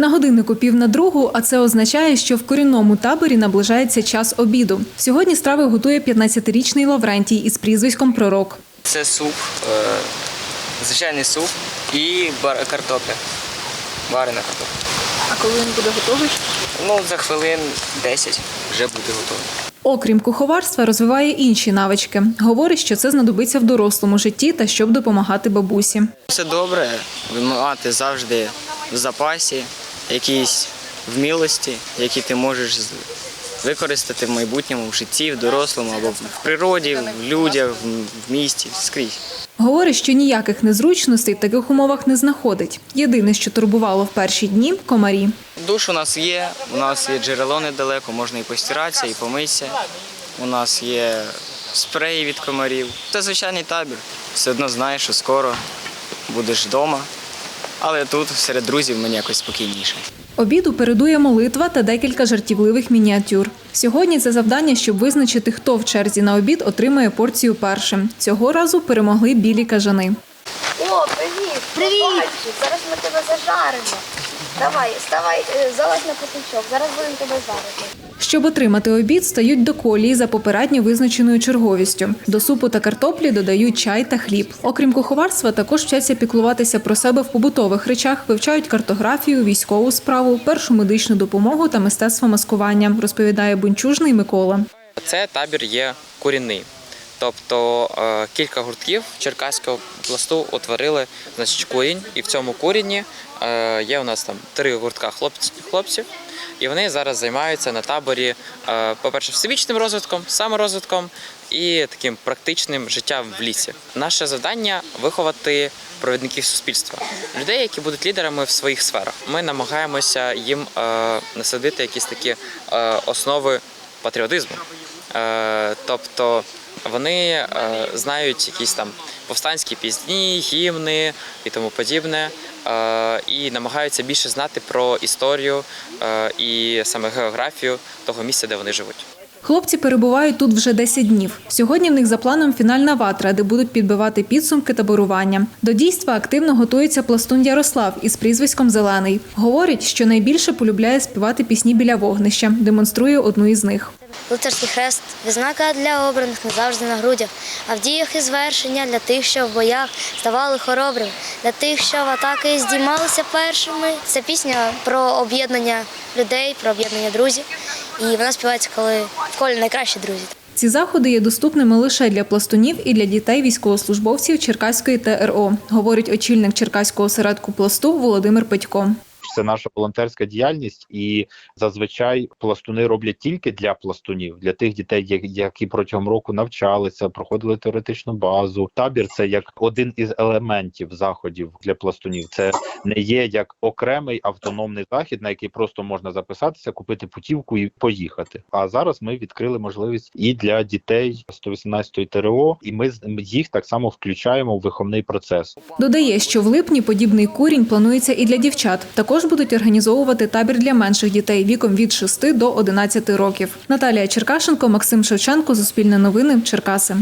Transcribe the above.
На годиннику пів на другу, а це означає, що в корінному таборі наближається час обіду. Сьогодні страви готує 15-річний Лаврентій із прізвиськом Пророк. Це суп, е, звичайний суп і бар- картопля. Варена картопля. А коли він буде готовий? Ну, за хвилин 10 вже буде готово. Окрім куховарства, розвиває інші навички. Говорить, що це знадобиться в дорослому житті та щоб допомагати бабусі. Все добре, мати завжди в запасі якісь вмілості, які ти можеш використати в майбутньому в житті, в дорослому або в природі, в людях, в- місті, скрізь. Говорить, що ніяких незручностей в таких умовах не знаходить. Єдине, що турбувало в перші дні комарі. Душ у нас є, у нас є джерело недалеко, можна і постиратися, і помитися. У нас є спреї від комарів. Це звичайний табір. Все одно знаєш, що скоро будеш вдома. Але тут серед друзів мені якось спокійніше. Обіду передує молитва та декілька жартівливих мініатюр. Сьогодні це завдання, щоб визначити, хто в черзі на обід отримає порцію першим. Цього разу перемогли білі кажани. О, привіт! Привіт! Зараз ми тебе зажаримо. Давай, ставай, е, залазь на потичок, зараз будемо тебе жарити. Щоб отримати обід, стають до колії за попередньо визначеною черговістю. До супу та картоплі додають чай та хліб. Окрім куховарства, також вчаться піклуватися про себе в побутових речах, вивчають картографію, військову справу, першу медичну допомогу та мистецтво маскування, розповідає бунчужний Микола. Це табір є корінний. Тобто е, кілька гуртків Черкаського пласту утворили значить, корінь, і в цьому корінні е, є у нас там три гуртка хлопців, і вони зараз займаються на таборі, е, по-перше, всебічним розвитком, саморозвитком і таким практичним життям в лісі. Наше завдання виховати провідників суспільства, людей, які будуть лідерами в своїх сферах. Ми намагаємося їм насадити якісь такі основи патріотизму. Тобто вони е, знають якісь там повстанські пісні, гімни і тому подібне, е, і намагаються більше знати про історію е, і саме географію того місця, де вони живуть. Хлопці перебувають тут вже 10 днів. Сьогодні в них за планом фінальна ватра, де будуть підбивати підсумки таборування. До дійства активно готується пластун Ярослав із прізвиськом Зелений. Говорить, що найбільше полюбляє співати пісні біля вогнища, демонструє одну із них. Лицарський хрест, відзнака для обраних не завжди на грудях, а в діях і звершення для тих, що в боях ставали хоробрими, для тих, що в атаки здіймалися першими. Це пісня про об'єднання людей, про об'єднання друзів. І вона співається, коли в колі найкращі друзі. Ці заходи є доступними лише для пластунів і для дітей військовослужбовців Черкаської ТРО, говорить очільник Черкаського осередку пласту Володимир Петько. Це наша волонтерська діяльність, і зазвичай пластуни роблять тільки для пластунів, для тих дітей, які протягом року навчалися, проходили теоретичну базу. Табір це як один із елементів заходів для пластунів. Це не є як окремий автономний захід, на який просто можна записатися, купити путівку і поїхати. А зараз ми відкрили можливість і для дітей 118-ї ТРО, і ми їх так само включаємо в виховний процес. Додає, що в липні подібний курінь планується і для дівчат. Також будуть організовувати табір для менших дітей віком від 6 до 11 років. Наталія Черкашенко, Максим Шевченко, Суспільне новини, Черкаси.